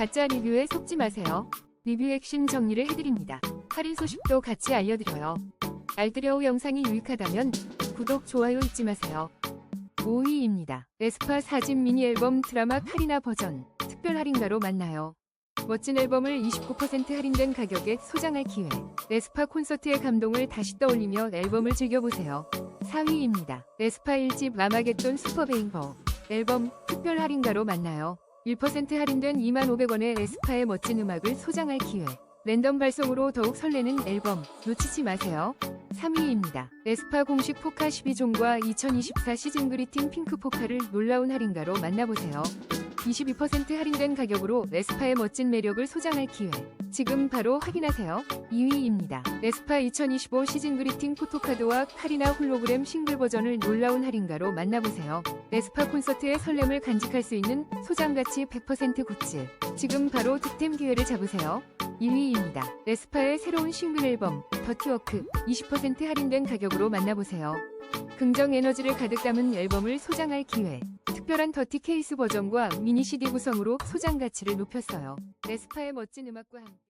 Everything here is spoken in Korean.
가짜 리뷰에 속지 마세요. 리뷰 핵심 정리를 해드립니다. 할인 소식도 같이 알려드려요. 알뜰여우 영상이 유익하다면 구독, 좋아요 잊지 마세요. 5위입니다. 에스파 4집 미니 앨범 드라마 카리나 버전 특별 할인가로 만나요. 멋진 앨범을 29% 할인된 가격에 소장할 기회. 에스파 콘서트의 감동을 다시 떠올리며 앨범을 즐겨보세요. 4위입니다. 에스파 1집 마마겟돈 슈퍼베인버 앨범 특별 할인가로 만나요. 1% 할인된 2500원의 에스파의 멋진 음악을 소장할 기회. 랜덤 발송으로 더욱 설레는 앨범 놓치지 마세요. 3위입니다. 에스파 공식 포카 12종과 2024 시즌 그리팅 핑크 포카를 놀라운 할인가로 만나보세요. 22% 할인된 가격으로 에스파의 멋진 매력을 소장할 기회. 지금 바로 확인하세요. 2위입니다. 에스파 2025 시즌 그리팅 포토카드와 카리나 홀로그램 싱글 버전을 놀라운 할인가로 만나보세요. 에스파 콘서트의 설렘을 간직할 수 있는 소장가치 100% 굿즈. 지금 바로 득템 기회를 잡으세요. 1위입니다. 에스파의 새로운 싱글 앨범 더티워크 20% 할인된 가격으로 만나보세요. 긍정 에너지를 가득 담은 앨범을 소장할 기회. 특별한 더티 케이스 버전과 미니 CD 구성으로 소장 가치를 높였어요. 에스파의 멋진 음악과 함께